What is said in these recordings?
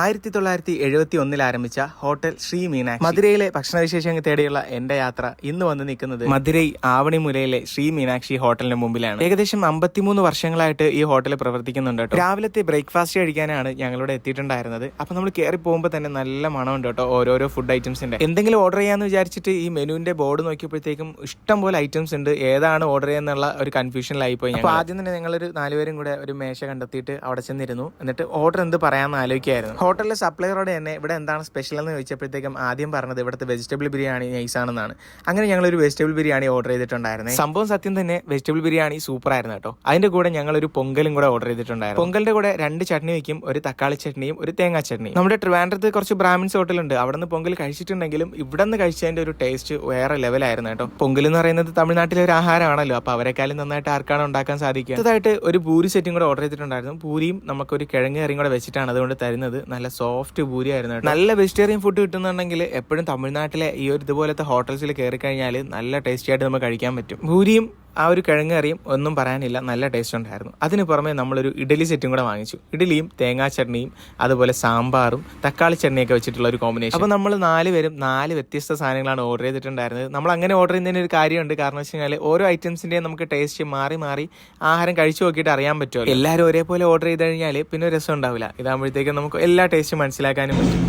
ആയിരത്തി തൊള്ളായിരത്തി എഴുപത്തി ഒന്നിൽ ആരംഭിച്ച ഹോട്ടൽ ശ്രീ മീനാക്ഷി. മധുരയിലെ ഭക്ഷണവിശേഷങ്ങൾ തേടിയുള്ള എന്റെ യാത്ര ഇന്ന് വന്ന് നിൽക്കുന്നത് മധുരൈ ആവണിമുലയിലെ ശ്രീ മീനാക്ഷി ഹോട്ടലിന് മുമ്പിലാണ്. ഏകദേശം അമ്പത്തിമൂന്ന് വർഷങ്ങളായിട്ട് ഈ ഹോട്ടൽ പ്രവർത്തിക്കുന്നുണ്ട് കേട്ടോ. രാവിലത്തെ ബ്രേക്ക്ഫാസ്റ്റ് കഴിക്കാനാണ് ഞങ്ങളിവിടെ എത്തിയിട്ടുണ്ടായിരുന്നത്. അപ്പൊ നമ്മൾ കയറി പോകുമ്പോൾ തന്നെ നല്ല മണമുണ്ട് കേട്ടോ ഓരോരോ ഫുഡ് ഐറ്റംസിന്റെ എന്തെങ്കിലും ഓർഡർ ചെയ്യാന്ന് വിചാരിച്ചിട്ട് ഈ മെനുവിന്റെ ബോർഡ് നോക്കിയപ്പോഴത്തേക്കും ഇഷ്ടം പോലെ ഐറ്റംസ് ഉണ്ട്. ഏതാണ് ഓർഡർ ചെയ്യുന്നുള്ള ഒരു കൺഫ്യൂഷനിലായി പോയി അപ്പോൾ ആദ്യം തന്നെ ഞങ്ങളൊരു നാലുപേരും കൂടെ ഒരു മേശ കണ്ടെത്തിയിട്ട് അവിടെ ചെന്നിരുന്നു. എന്നിട്ട് ഓർഡർ എന്ത് പറയാമെന്ന് ആലോചിക്കായിരുന്നു ഹോട്ടലിലെ സപ്ലൈയറോട് തന്നെ ഇവിടെ എന്താണ് സ്പെഷ്യൽ എന്ന് ചോദിച്ചപ്പോഴത്തേക്കും ആദ്യം പറഞ്ഞത് ഇവിടുത്തെ വെജിറ്റബിൾ ബിരിയാണി നൈസ് ആണെന്നാണ് അങ്ങനെ ഞങ്ങൾ ഒരു വെജിറ്റബിൾ ബിരിയാണി ഓർഡർ ചെയ്തിട്ടുണ്ടായിരുന്നു. സംഭവം സത്യം തന്നെ വെജിറ്റബിൾ ബിരിയാണി സൂപ്പർ ആയിരുന്നു കേട്ടോ. അതിന്റെ കൂടെ ഞങ്ങൾ ഒരു പൊങ്കലും കൂടെ ഓർഡർ ചെയ്തിട്ടുണ്ടായിരുന്നു. പൊങ്കലിന്റെ കൂടെ രണ്ട് ചട്നി വയ്ക്കും ഒരു തക്കാളി ചട്നിയും ഒരു തേങ്ങാ ചട്നിയും. നമ്മുടെ ട്രിവാൻഡ്രത്ത് കുറച്ച് ബ്രാഹ്മിൻസ് ഹോട്ടലുണ്ട്. അവിടെ നിന്ന് പൊങ്കൽ കഴിച്ചിട്ടുണ്ടെങ്കിലും ഇവിടെ നിന്ന് കഴിച്ചതിന്റെ ഒരു ടേസ്റ്റ് വേറെ ലെവലായിരുന്നു കേട്ടോ. പൊങ്കൽ എന്ന് പറയുന്നത് തമിഴ്നാട്ടിലെ ഒരു ആഹാരമാണല്ലോ. അപ്പൊ അവരെക്കാളും നന്നായിട്ട് ആർക്കാണ് ഉണ്ടാക്കാൻ സാധിക്കുക? അടുത്തതായിട്ട് ഒരു പൂരി സെറ്റും കൂടെ ഓർഡർ ചെയ്തിട്ടുണ്ടായിരുന്നു. പൂരിയും നമുക്ക് ഒരു കിഴങ്ങ് കറിയും കൂടെ വെച്ചിട്ടാണ് അതുകൊണ്ട് തരുന്നത്. നല്ല സോഫ്റ്റ് പൂരിയായിരുന്നു. നല്ല വെജിറ്റേറിയൻ ഫുഡ് കിട്ടുന്നുണ്ടെങ്കിൽ എപ്പോഴും തമിഴ്നാട്ടിലെ ഈ ഒരു ഇതുപോലത്തെ ഹോട്ടൽസിൽ കയറി കഴിഞ്ഞാൽ നല്ല ടേസ്റ്റി ആയിട്ട് നമുക്ക് കഴിക്കാൻ പറ്റും. പൂരിയും ആ ഒരു കിഴങ്ങറിയും ഒന്നും പറയാനില്ല നല്ല ടേസ്റ്റ് ഉണ്ടായിരുന്നു. അതിന് പുറമെ നമ്മളൊരു ഇഡലി സെറ്റും കൂടെ വാങ്ങിച്ചു. ഇഡലിയും തേങ്ങാ ചട്നിയും അതുപോലെ സാമ്പാറും തക്കാളി ചട്നിയൊക്കെ വെച്ചിട്ടുള്ള ഒരു കോമ്പിനേഷൻ അപ്പോൾ നമ്മൾ നാല് പേരും നാല് വ്യത്യസ്ത സാധനങ്ങളാണ് ഓർഡർ ചെയ്തിട്ടുണ്ടായിരുന്നത്. നമ്മൾ അങ്ങനെ ഓർഡർ ചെയ്യുന്നതിന് ഒരു കാര്യമുണ്ട്. കാരണം വെച്ച് കഴിഞ്ഞാൽ ഓരോ ഐറ്റംസിന്റെയും നമുക്ക് ടേസ്റ്റ് മാറി മാറി ആഹാരം കഴിച്ചു നോക്കിയിട്ട് അറിയാൻ പറ്റുമല്ലോ. എല്ലാവരും ഒരേപോലെ ഓർഡർ ചെയ്ത് കഴിഞ്ഞാൽ പിന്നെ ഒരു രസം ഉണ്ടാവില്ല. ഇതാകുമ്പോഴത്തേക്കും നമുക്ക് എല്ലാ ടേസ്റ്റും മനസ്സിലാക്കാനും പറ്റും.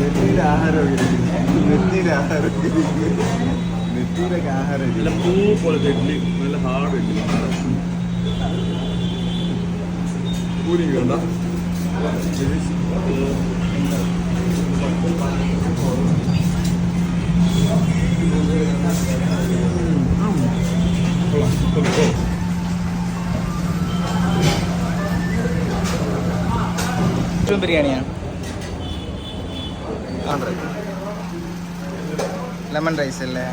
നെറ്റിയുടെ വേണ്ട ബിരിയാണിയാണ്. ലെമൺ റൈസ് അല്ലേ?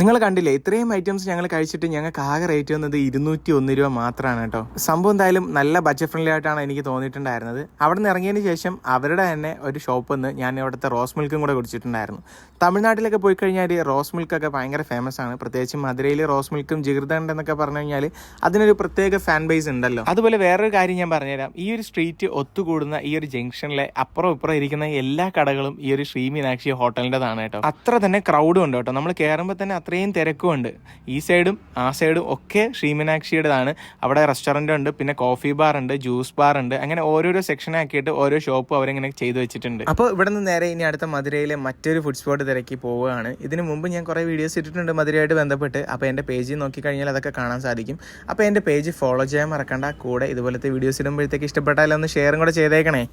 നിങ്ങൾ കണ്ടില്ലേ ഇത്രയും ഐറ്റംസ് ഞങ്ങൾ കഴിച്ചിട്ട് ഞങ്ങൾക്ക് ആകെ റേറ്റ് വന്നത് ഇരുന്നൂറ്റി ഒന്ന് രൂപ മാത്രമാണ് കേട്ടോ. സംഭവം എന്തായാലും നല്ല ബഡ്ജറ്റ് ഫ്രണ്ട്ലി ആയിട്ടാണ് എനിക്ക് തോന്നിയിട്ടുണ്ടായിരുന്നത്. അവിടെ നിന്ന് ഇറങ്ങിയതിന് ശേഷം അവരുടെ തന്നെ ഒരു ഷോപ്പിൽ നിന്ന് ഞാൻ ഇവിടുത്തെ റോസ് മിൽക്കും കൂടെ കുടിച്ചിട്ടുണ്ടായിരുന്നു. തമിഴ്നാട്ടിലൊക്കെ പോയി കഴിഞ്ഞാൽ റോസ് മിൽക്കൊക്കെ ഭയങ്കര ഫേമസ് ആണ്. പ്രത്യേകിച്ച് മധുരയിൽ റോസ് മിൽക്കും ജിഗൃതണ്ട് എന്നൊക്കെ പറഞ്ഞു കഴിഞ്ഞാൽ അതിനൊരു പ്രത്യേക ഫാൻ ബേസ് ഉണ്ടല്ലോ. അതുപോലെ വേറൊരു കാര്യം ഞാൻ പറഞ്ഞുതരാം. ഈ ഒരു സ്ട്രീറ്റ് ഒത്തുകൂടുന്ന ഈ ഒരു ജംഗ്ഷനിലെ അപ്പുറം ഇപ്പുറം ഇരിക്കുന്ന എല്ലാ കടകളും ഈ ഒരു ശ്രീ മീനാക്ഷി ഹോട്ടലിന്റെതാണ് കേട്ടോ. അത്ര തന്നെ ക്രൗഡും ഉണ്ട് കേട്ടോ. നമ്മൾ കയറുമ്പോൾ തന്നെ അത്രയും തിരക്കുമുണ്ട്. ഈ സൈഡും ആ സൈഡും ഒക്കെ ശ്രീമീനാക്ഷിയുടേതാണ്. അവിടെ റെസ്റ്റോറന്റ് ഉണ്ട് പിന്നെ കോഫി ബാർ ഉണ്ട് ജ്യൂസ് ബാർ ഉണ്ട്. അങ്ങനെ ഓരോരോ സെക്ഷൻ ആക്കിയിട്ട് ഓരോ ഷോപ്പും അവരിങ്ങനെ ചെയ്തു വെച്ചിട്ടുണ്ട്. അപ്പോൾ ഇവിടെ നിന്ന് നേരെ ഇനി അടുത്ത മധുരയിലെ മറ്റൊരു ഫുഡ് സ്പോട്ട് തിരക്കി പോവുകയാണ്. ഇതിന് മുമ്പ് ഞാൻ കുറേ വീഡിയോസ് ഇട്ടിട്ടുണ്ട് മധുരയായിട്ട് ബന്ധപ്പെട്ട്. അപ്പോൾ എന്റെ പേജ് നോക്കിക്കഴിഞ്ഞാൽ അതൊക്കെ കാണാൻ സാധിക്കും. അപ്പോൾ എന്റെ പേജ് ഫോളോ ചെയ്യാൻ മറക്കണ്ട. കൂടെ ഇതുപോലത്തെ വീഡിയോസ് ഇടുമ്പോഴത്തേക്ക് ഇഷ്ടപ്പെട്ടാലൊന്ന് ഷെയറും കൂടെ ചെയ്തേക്കണേ.